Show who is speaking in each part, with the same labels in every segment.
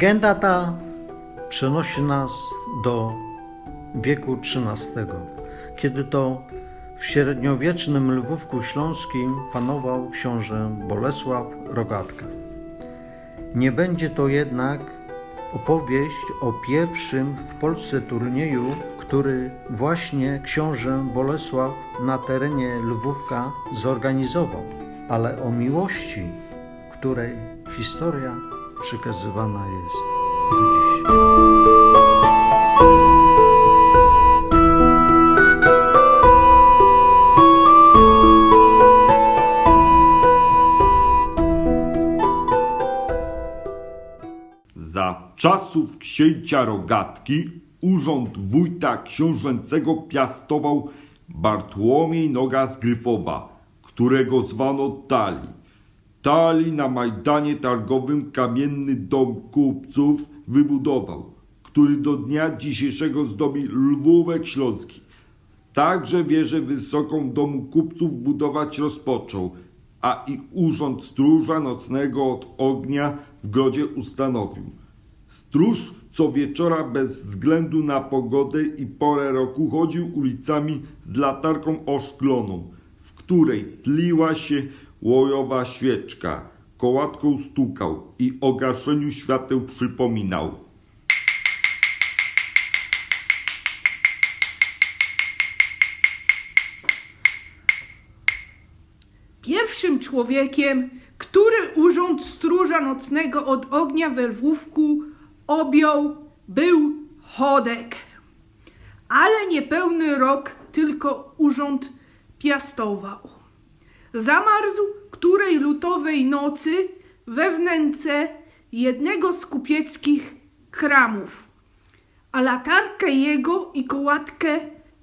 Speaker 1: Legenda ta przenosi nas do wieku XIII, kiedy to w średniowiecznym Lwówku Śląskim panował książę Bolesław Rogatka. Nie będzie to jednak opowieść o pierwszym w Polsce turnieju, który właśnie książę Bolesław na terenie Lwówka zorganizował, ale o miłości, której historia przekazywana jest do dziś.
Speaker 2: Za czasów księcia Rogatki urząd wójta książęcego piastował Bartłomiej Noga z Gryfowa, którego zwano Tali. Tali na Majdanie Targowym kamienny dom kupców wybudował, który do dnia dzisiejszego zdobi Lwówek Śląski. Także wieżę wysoką domu kupców budować rozpoczął, a i urząd stróża nocnego od ognia w grodzie ustanowił. Stróż co wieczora bez względu na pogodę i porę roku chodził ulicami z latarką oszkloną, w której tliła się łojowa świeczka, kołatką stukał i o gaszeniu świateł przypominał.
Speaker 3: Pierwszym człowiekiem, który urząd stróża nocnego od ognia we Lwówku objął, był Chodek. Ale niepełny rok tylko urząd piastował. Zamarzł której lutowej nocy we wnęce jednego z kupieckich kramów, a latarkę jego i kołatkę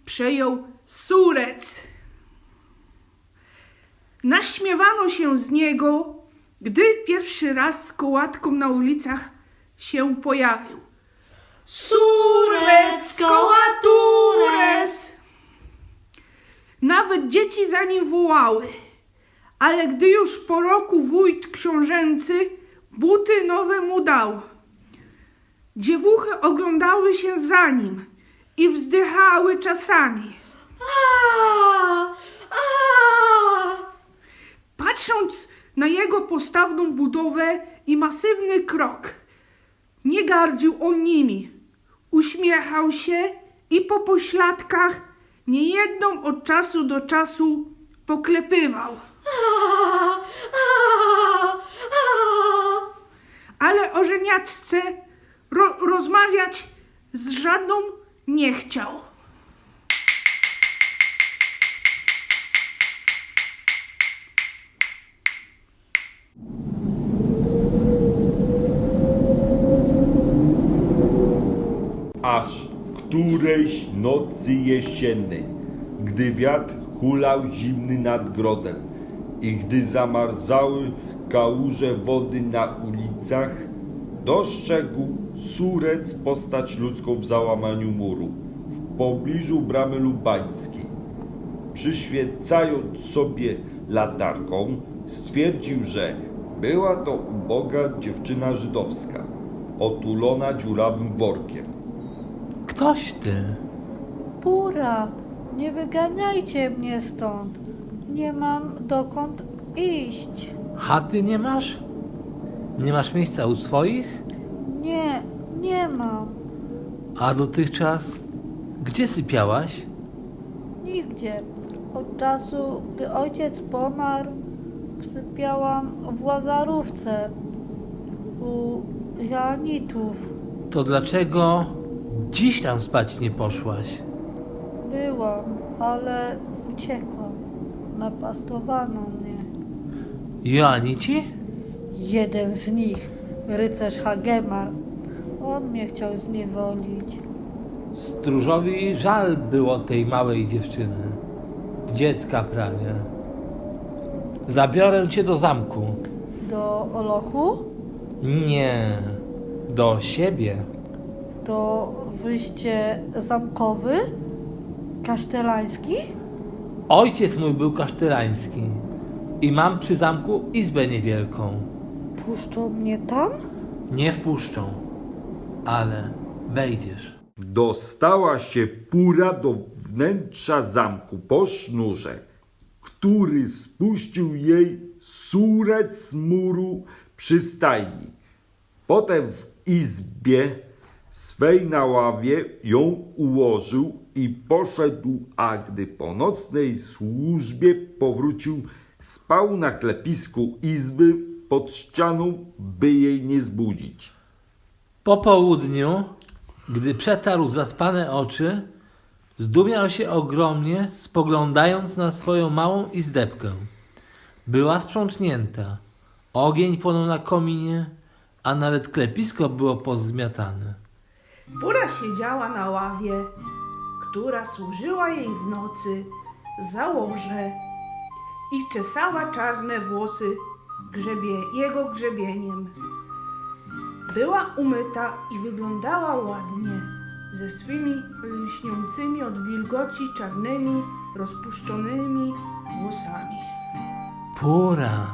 Speaker 3: przejął surec. Naśmiewano się z niego, gdy pierwszy raz z kołatką na ulicach się pojawił. Surec, kołatures! Nawet dzieci za nim wołały. Ale gdy już po roku wójt książęcy buty nowe mu dał, dziewuchy oglądały się za nim i wzdychały czasami.
Speaker 4: A, a,
Speaker 3: Patrząc na jego postawną budowę i masywny krok, nie gardził on nimi. Uśmiechał się i po pośladkach niejedną od czasu do czasu poklepywał. Ale o żeniaczce ro- rozmawiać z żadną nie chciał.
Speaker 2: aż którejś nocy jesiennej, gdy wiatr hulał zimny nad grodem i gdy zamarzały kałuże wody na ulicach, dostrzegł surec postać ludzką w załamaniu muru, w pobliżu bramy lubańskiej. Przyświecając sobie latarką, stwierdził, że była to uboga dziewczyna żydowska, otulona dziurawym workiem.
Speaker 5: Ktoś ty.
Speaker 4: Pura, nie wyganiajcie mnie stąd. Nie mam dokąd iść.
Speaker 5: Chaty nie masz? Nie masz miejsca u swoich?
Speaker 4: Nie, nie mam.
Speaker 5: A dotychczas gdzie sypiałaś?
Speaker 4: Nigdzie. Od czasu, gdy ojciec pomarł, wsypiałam w łazarówce u Janitów.
Speaker 5: To dlaczego dziś tam spać nie poszłaś?
Speaker 4: Byłam, ale uciekłam. Napastowano mnie.
Speaker 5: Joanici?
Speaker 4: Jeden z nich, rycerz Hagemar, on mnie chciał zniewolić.
Speaker 5: Stróżowi żal było tej małej dziewczyny. Dziecka prawie. Zabiorę cię do zamku.
Speaker 4: Do Olochu?
Speaker 5: Nie, do siebie.
Speaker 4: To wyjście zamkowy? Kasztelański?
Speaker 5: Ojciec mój był kasztelański i mam przy zamku izbę niewielką.
Speaker 4: Puszczą mnie tam?
Speaker 5: Nie wpuszczą. ale wejdziesz.
Speaker 2: Dostała się pura do wnętrza zamku po sznurze, który spuścił jej surec z muru przystajni. Potem w izbie swej na ławie ją ułożył i poszedł, a gdy po nocnej służbie powrócił, spał na klepisku izby pod ścianą, by jej nie zbudzić.
Speaker 5: Po południu, gdy przetarł zaspane oczy, zdumiał się ogromnie, spoglądając na swoją małą izdebkę. Była sprzątnięta, ogień płonął na kominie, a nawet klepisko było pozmiatane.
Speaker 3: Pura siedziała na ławie, która służyła jej w nocy za łoże i czesała czarne włosy grzebie, jego grzebieniem. Była umyta i wyglądała ładnie, ze swymi lśniącymi od wilgoci czarnymi, rozpuszczonymi włosami.
Speaker 5: Pura!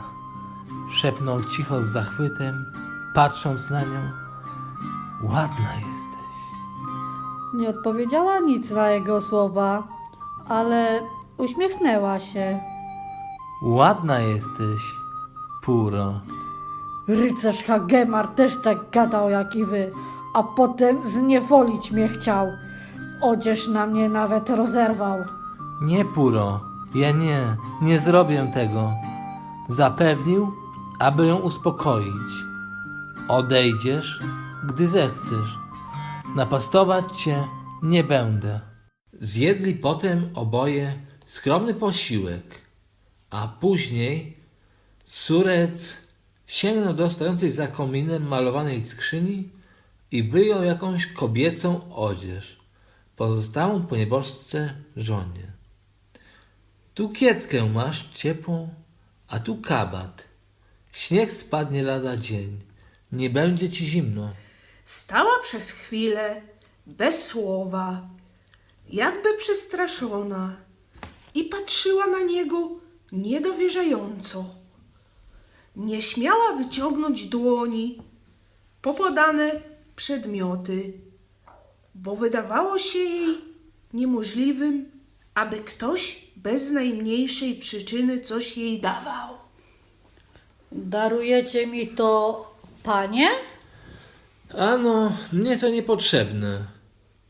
Speaker 5: szepnął cicho z zachwytem, patrząc na nią. Ładna jesteś.
Speaker 4: Nie odpowiedziała nic na jego słowa, ale uśmiechnęła się.
Speaker 5: Ładna jesteś, Puro.
Speaker 4: Rycerz Hagemar też tak gadał jak i wy, a potem zniewolić mnie chciał. Odzież na mnie nawet rozerwał.
Speaker 5: Nie, Puro, ja nie, nie zrobię tego. Zapewnił, aby ją uspokoić. Odejdziesz, gdy zechcesz. Napastować cię nie będę. Zjedli potem oboje skromny posiłek, a później Surec sięgnął do stojącej za kominem malowanej skrzyni i wyjął jakąś kobiecą odzież, pozostałą po nieboszce żonie. Tu kieckę masz ciepłą, a tu kabat. Śnieg spadnie lada dzień, nie będzie ci zimno.
Speaker 3: Stała przez chwilę, bez słowa, jakby przestraszona, i patrzyła na niego niedowierzająco. Nie śmiała wyciągnąć dłoni po podane przedmioty, bo wydawało się jej niemożliwym, aby ktoś bez najmniejszej przyczyny coś jej dawał.
Speaker 4: Darujecie mi to, panie?
Speaker 5: Ano, mnie to niepotrzebne.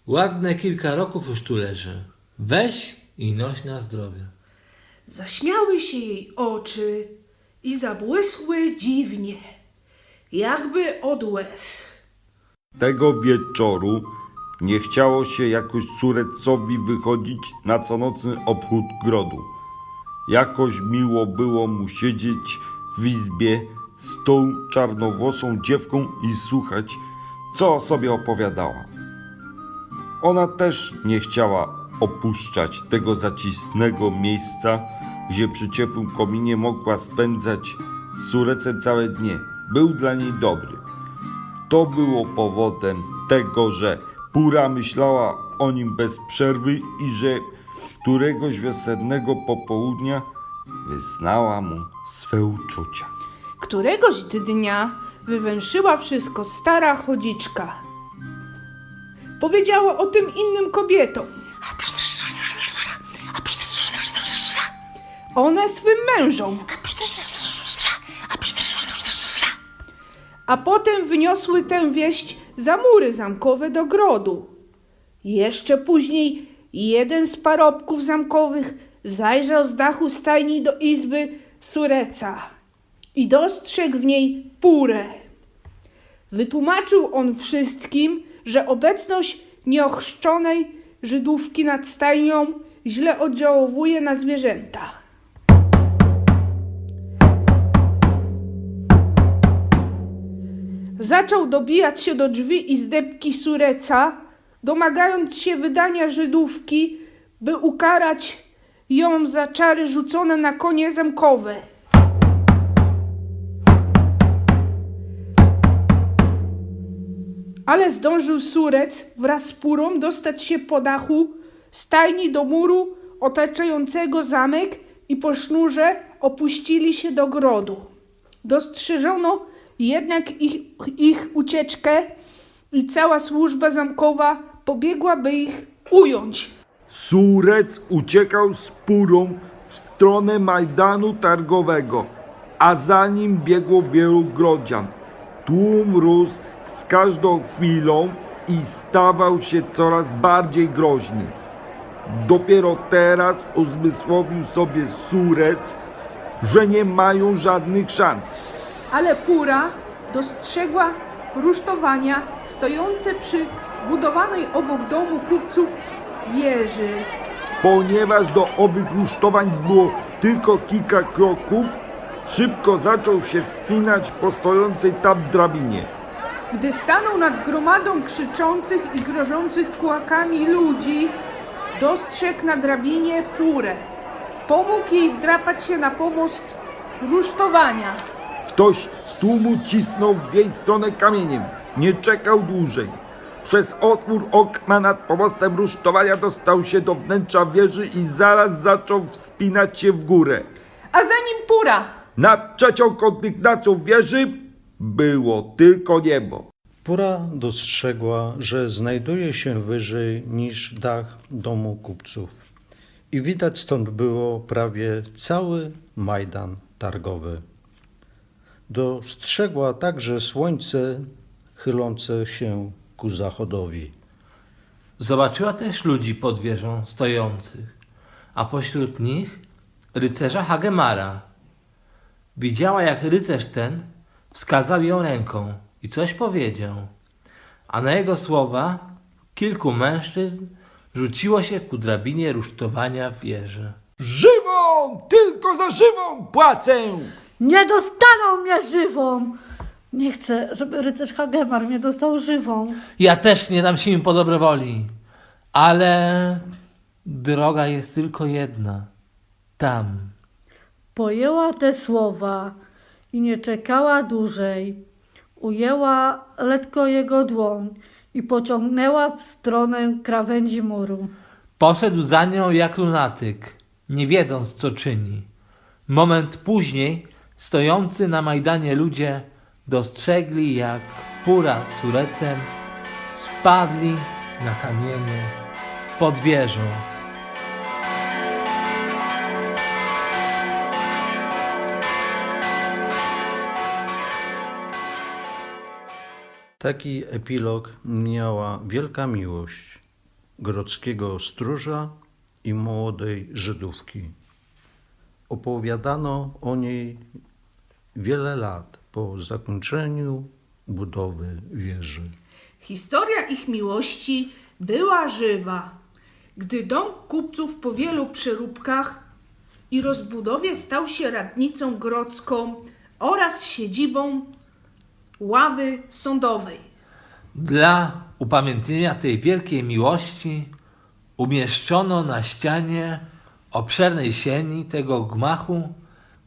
Speaker 5: Ładne kilka roków już tu leży. Weź i noś na zdrowie.
Speaker 3: Zaśmiały się jej oczy i zabłysły dziwnie, jakby od łez.
Speaker 2: Tego wieczoru nie chciało się jakoś Surecowi wychodzić na conocny obchód grodu. Jakoś miło było mu siedzieć w izbie z tą czarnowłosą dziewką i słuchać, co o sobie opowiadała. Ona też nie chciała opuszczać tego zacisnego miejsca, gdzie przy ciepłym kominie mogła spędzać z Surecem całe dnie. Był dla niej dobry. To było powodem tego, że Pura myślała o nim bez przerwy i że któregoś wiosennego popołudnia wyznała mu swe uczucia.
Speaker 3: Któregoś dnia wywęszyła wszystko stara chodziczka. Powiedziała o tym innym kobietom. One swym mężom. A potem wyniosły tę wieść za mury zamkowe do grodu. Jeszcze później jeden z parobków zamkowych zajrzał z dachu stajni do izby Sureca i dostrzegł w niej purę. Wytłumaczył on wszystkim, że obecność nieochrzczonej Żydówki nad stajnią źle oddziałuje na zwierzęta. Zaczął dobijać się do drzwi i zdebki Sureca, domagając się wydania Żydówki, by ukarać ją za czary rzucone na konie zamkowe. Ale zdążył Surec wraz z Purą dostać się po dachu stajni do muru otaczającego zamek i po sznurze opuścili się do grodu. Dostrzeżono jednak ich, ich ucieczkę i cała służba zamkowa pobiegła, by ich ująć.
Speaker 2: Surec uciekał z purą w stronę Majdanu Targowego, a za nim biegło wielu grodzian. Tłum rósł z każdą chwilą i stawał się coraz bardziej groźny. Dopiero teraz uzmysłowił sobie Surec, że nie mają żadnych szans.
Speaker 3: Ale Pura dostrzegła rusztowania stojące przy budowanej obok domu kupców wieży.
Speaker 2: Ponieważ do owych rusztowań było tylko kilka kroków, szybko zaczął się wspinać po stojącej tam drabinie.
Speaker 3: Gdy stanął nad gromadą krzyczących i grożących kłakami ludzi, dostrzegł na drabinie Purę. Pomógł jej wdrapać się na pomost rusztowania.
Speaker 2: Ktoś z tłumu cisnął w jej stronę kamieniem. Nie czekał dłużej. Przez otwór okna nad pomostem rusztowania dostał się do wnętrza wieży i zaraz zaczął wspinać się w górę.
Speaker 3: A za nim Pura.
Speaker 2: Nad trzecią kondygnacją wieży było tylko niebo.
Speaker 1: Pura dostrzegła, że znajduje się wyżej niż dach domu kupców i widać stąd było prawie cały Majdan Targowy. Dostrzegła także słońce chylące się ku zachodowi.
Speaker 5: Zobaczyła też ludzi pod wieżą stojących, a pośród nich rycerza Hagemara. Widziała, jak rycerz ten wskazał ją ręką i coś powiedział, a na jego słowa kilku mężczyzn rzuciło się ku drabinie rusztowania wieży.
Speaker 2: Żywą! Tylko za żywą płacę!
Speaker 4: Nie dostaną mnie żywą! Nie chcę, żeby rycerz Hagemar mnie dostał żywą.
Speaker 5: Ja też nie dam się im po dobrowoli, ale droga jest tylko jedna. Tam.
Speaker 4: Pojęła te słowa i nie czekała dłużej. Ujęła letko jego dłoń i pociągnęła w stronę krawędzi muru.
Speaker 5: Poszedł za nią jak lunatyk, nie wiedząc co czyni. Moment później stojący na Majdanie ludzie dostrzegli, jak Pura z Surecem spadli na kamienie pod wieżą.
Speaker 1: Taki epilog miała wielka miłość grodzkiego stróża i młodej Żydówki. Opowiadano o niej wiele lat po zakończeniu budowy wieży.
Speaker 3: Historia ich miłości była żywa. Gdy dom kupców po wielu przeróbkach i rozbudowie stał się radnicą grodzką oraz siedzibą ławy sądowej.
Speaker 5: Dla upamiętnienia tej wielkiej miłości umieszczono na ścianie obszernej sieni tego gmachu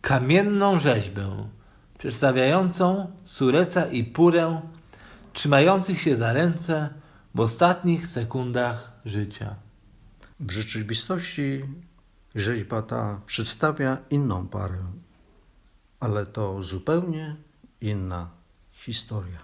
Speaker 5: kamienną rzeźbę przedstawiającą Sureca i Purę trzymających się za ręce w ostatnich sekundach życia.
Speaker 1: W rzeczywistości rzeźba ta przedstawia inną parę, ale to zupełnie inna historia.